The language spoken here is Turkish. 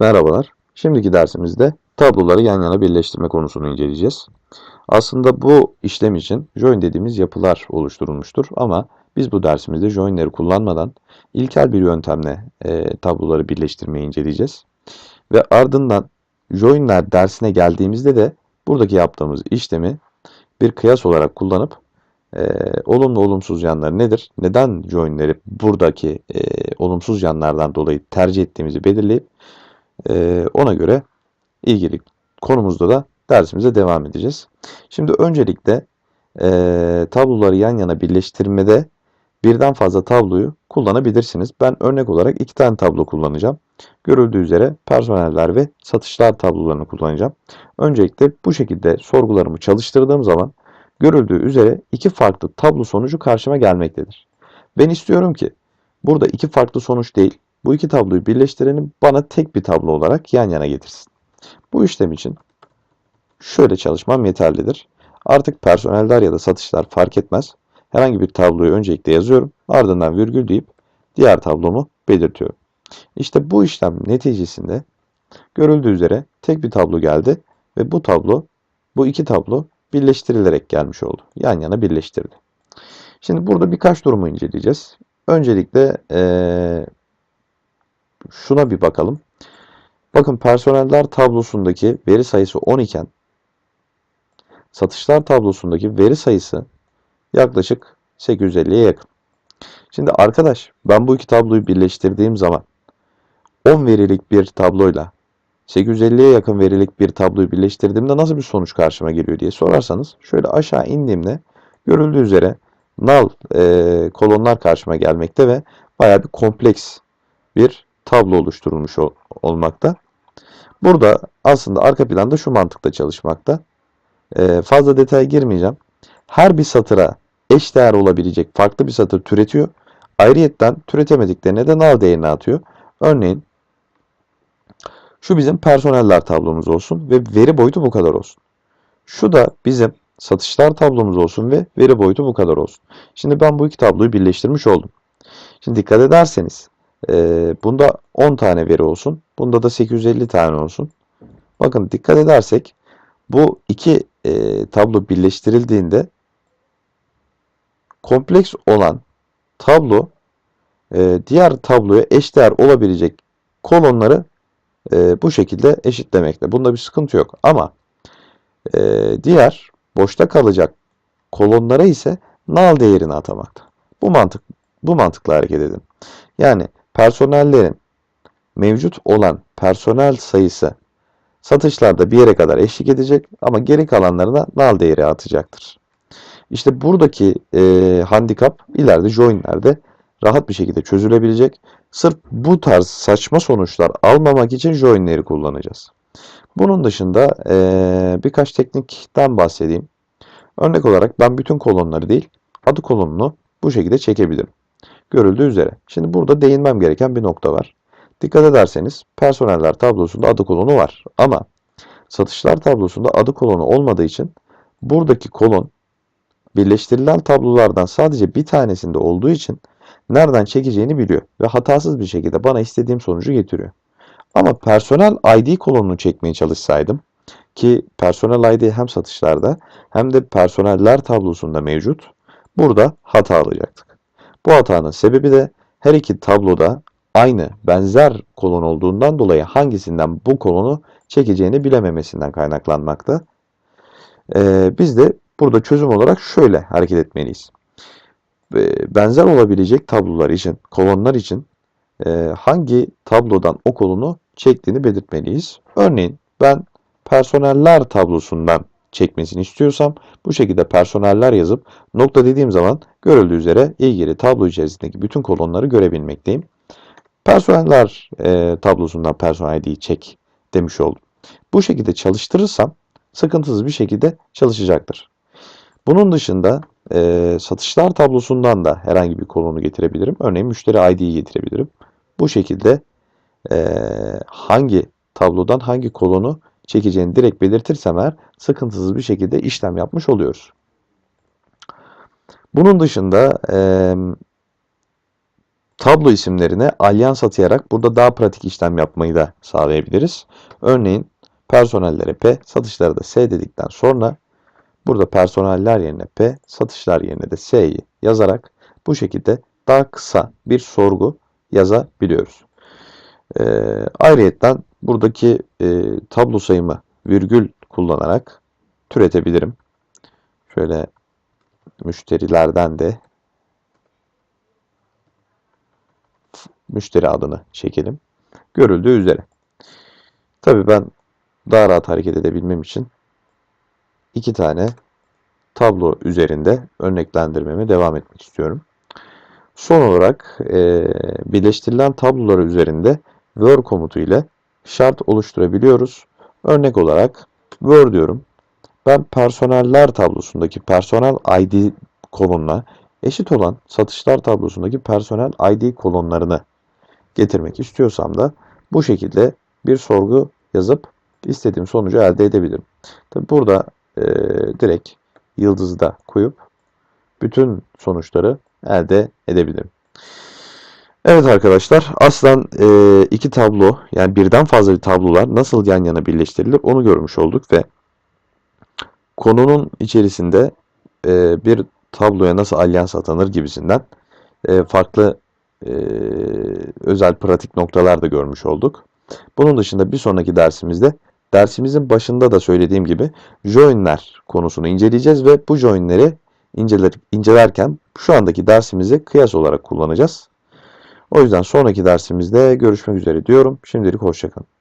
Merhabalar. Şimdiki dersimizde tabloları yan yana birleştirme konusunu inceleyeceğiz. Aslında bu işlem için join dediğimiz yapılar oluşturulmuştur ama biz bu dersimizde joinleri kullanmadan ilkel bir yöntemle e, tabloları birleştirmeyi inceleyeceğiz. Ve ardından joinler dersine geldiğimizde de buradaki yaptığımız işlemi bir kıyas olarak kullanıp e, olumlu olumsuz yanları nedir? Neden joinleri buradaki e, olumsuz yanlardan dolayı tercih ettiğimizi belirleyip ee, ona göre ilgili konumuzda da dersimize devam edeceğiz. Şimdi öncelikle e, tabloları yan yana birleştirmede birden fazla tabloyu kullanabilirsiniz. Ben örnek olarak iki tane tablo kullanacağım. Görüldüğü üzere personeller ve satışlar tablolarını kullanacağım. Öncelikle bu şekilde sorgularımı çalıştırdığım zaman görüldüğü üzere iki farklı tablo sonucu karşıma gelmektedir. Ben istiyorum ki burada iki farklı sonuç değil, bu iki tabloyu birleştirenin bana tek bir tablo olarak yan yana getirsin. Bu işlem için şöyle çalışmam yeterlidir. Artık personeller ya da satışlar fark etmez. Herhangi bir tabloyu öncelikle yazıyorum. Ardından virgül deyip diğer tablomu belirtiyorum. İşte bu işlem neticesinde görüldüğü üzere tek bir tablo geldi ve bu tablo, bu iki tablo birleştirilerek gelmiş oldu. Yan yana birleştirildi. Şimdi burada birkaç durumu inceleyeceğiz. Öncelikle ee, şuna bir bakalım. Bakın personeller tablosundaki veri sayısı 10 iken satışlar tablosundaki veri sayısı yaklaşık 850'ye yakın. Şimdi arkadaş ben bu iki tabloyu birleştirdiğim zaman 10 verilik bir tabloyla 850'ye yakın verilik bir tabloyu birleştirdiğimde nasıl bir sonuç karşıma geliyor diye sorarsanız şöyle aşağı indiğimde görüldüğü üzere null e, kolonlar karşıma gelmekte ve bayağı bir kompleks bir tablo oluşturulmuş olmakta. Burada aslında arka planda şu mantıkta çalışmakta. Ee, fazla detaya girmeyeceğim. Her bir satıra eş değer olabilecek farklı bir satır türetiyor. Ayrıyetten türetemediklerine de null değerini atıyor. Örneğin şu bizim personeller tablomuz olsun ve veri boyutu bu kadar olsun. Şu da bizim satışlar tablomuz olsun ve veri boyutu bu kadar olsun. Şimdi ben bu iki tabloyu birleştirmiş oldum. Şimdi dikkat ederseniz ee, bunda 10 tane veri olsun. Bunda da 850 tane olsun. Bakın dikkat edersek bu iki e, tablo birleştirildiğinde kompleks olan tablo e, diğer tabloya eşdeğer olabilecek kolonları e, bu şekilde eşitlemekte. Bunda bir sıkıntı yok. Ama e, diğer boşta kalacak kolonlara ise null değerini atamakta. Bu mantık bu mantıkla hareket edin. Yani personellerin mevcut olan personel sayısı satışlarda bir yere kadar eşlik edecek ama geri kalanlarına null değeri atacaktır. İşte buradaki e, handikap ileride joinlerde rahat bir şekilde çözülebilecek. Sırf bu tarz saçma sonuçlar almamak için joinleri kullanacağız. Bunun dışında e, birkaç teknikten bahsedeyim. Örnek olarak ben bütün kolonları değil adı kolonunu bu şekilde çekebilirim görüldüğü üzere. Şimdi burada değinmem gereken bir nokta var. Dikkat ederseniz personeller tablosunda adı kolonu var. Ama satışlar tablosunda adı kolonu olmadığı için buradaki kolon birleştirilen tablolardan sadece bir tanesinde olduğu için nereden çekeceğini biliyor ve hatasız bir şekilde bana istediğim sonucu getiriyor. Ama personel ID kolonunu çekmeye çalışsaydım ki personel ID hem satışlarda hem de personeller tablosunda mevcut. Burada hata alacaktık. Bu hatanın sebebi de her iki tabloda aynı benzer kolon olduğundan dolayı hangisinden bu kolonu çekeceğini bilememesinden kaynaklanmakta. Ee, biz de burada çözüm olarak şöyle hareket etmeliyiz. Ee, benzer olabilecek tablolar için, kolonlar için e, hangi tablodan o kolonu çektiğini belirtmeliyiz. Örneğin ben personeller tablosundan çekmesini istiyorsam bu şekilde personeller yazıp nokta dediğim zaman görüldüğü üzere ilgili tablo içerisindeki bütün kolonları görebilmekteyim. Personeller e, tablosundan personel ID'yi çek demiş oldum. Bu şekilde çalıştırırsam sıkıntısız bir şekilde çalışacaktır. Bunun dışında e, satışlar tablosundan da herhangi bir kolonu getirebilirim. Örneğin müşteri ID'yi getirebilirim. Bu şekilde e, hangi tablodan hangi kolonu çekeceğini direkt belirtirsem eğer sıkıntısız bir şekilde işlem yapmış oluyoruz. Bunun dışında e, tablo isimlerine alyans atayarak burada daha pratik işlem yapmayı da sağlayabiliriz. Örneğin personellere P, satışlara da S dedikten sonra burada personeller yerine P, satışlar yerine de S'yi yazarak bu şekilde daha kısa bir sorgu yazabiliyoruz. Ee, ayrıyetten buradaki e, tablo sayımı virgül kullanarak türetebilirim. Şöyle müşterilerden de müşteri adını çekelim. Görüldüğü üzere. Tabii ben daha rahat hareket edebilmem için iki tane tablo üzerinde örneklendirmeme devam etmek istiyorum. Son olarak e, birleştirilen tabloları üzerinde Word komutu ile şart oluşturabiliyoruz. Örnek olarak Word diyorum. Ben personeller tablosundaki personel ID kolonuna eşit olan satışlar tablosundaki personel ID kolonlarını getirmek istiyorsam da bu şekilde bir sorgu yazıp istediğim sonucu elde edebilirim. Tabi burada e, direkt yıldızı da koyup bütün sonuçları elde edebilirim. Evet arkadaşlar aslan e, iki tablo yani birden fazla tablolar nasıl yan yana birleştirilir onu görmüş olduk ve konunun içerisinde e, bir tabloya nasıl alyans atanır gibisinden e, farklı e, özel pratik noktalar da görmüş olduk. Bunun dışında bir sonraki dersimizde dersimizin başında da söylediğim gibi joinler konusunu inceleyeceğiz ve bu joinleri inceler, incelerken şu andaki dersimizi kıyas olarak kullanacağız. O yüzden sonraki dersimizde görüşmek üzere diyorum. Şimdilik hoşçakalın.